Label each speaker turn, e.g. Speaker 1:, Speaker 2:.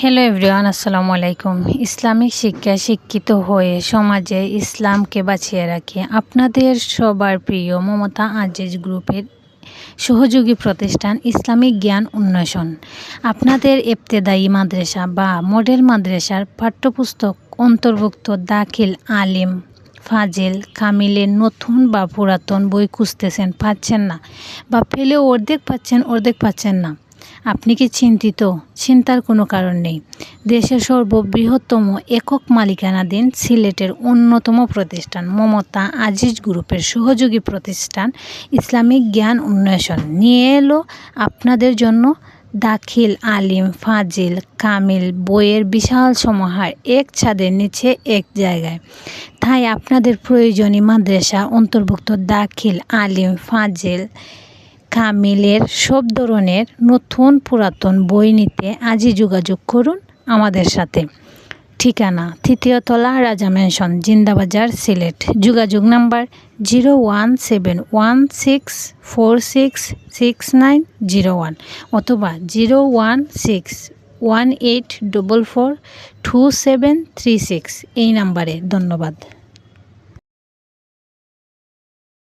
Speaker 1: Hello everyone আসসালামু আলাইকুম Islamic শিক্ষায় শিক্ষিত হয়ে সমাজে ইসলামকে বাঁচিয়ে রাখে। আপনাদের সবার প্রিয় মমতা আজিজ গ্রুপের সহযোগী প্রতিষ্ঠান ইসলামিক জ্ঞান উন্নয়ন। আপনাদের এফতেদায়ী মাদ্রাসা বা মডেল মাদ্রাসার পাঠ্যপুস্তক অন্তর্ভুক্ত দাখিল আলিম ফাজেল কামিলের নতুন বা পুরাতন বই খুঁজতেছেন, পাচ্ছেন না বা পেলেও অর্ধেক পাচ্ছেন অর্ধেক পাচ্ছেন না। আপনি কি চিন্তিত? চিন্তার কোনো কারণ নেই। দেশের সর্ববৃহত্তম একক মালিকানাধীন সিলেটের অন্যতম প্রতিষ্ঠান মমতা আজিজ গ্রুপের সহযোগী প্রতিষ্ঠান ইসলামিক জ্ঞান উন্নয়ন। নিয়ে এলো আপনাদের জন্য দাখিল আলিম ফাজিল কামিল বইয়ের বিশাল সমাহার এক ছাদের নিচে এক জায়গায়। তাই আপনাদের প্রয়োজনীয় মাদ্রাসা অন্তর্ভুক্ত দাখিল আলিম ফাজিল কামিলের সব ধরনের নতুন পুরাতন বই নিতে আজই যোগাযোগ করুন আমাদের সাথে। ঠিকানা, তৃতীয়তলা রাজা ম্যানশন জিন্দাবাজার, সিলেট। যোগাযোগ number zero one seven one six four six six nine zero one অথবা zero one six one eight double four two seven three six. এই নাম্বারে ধন্যবাদ।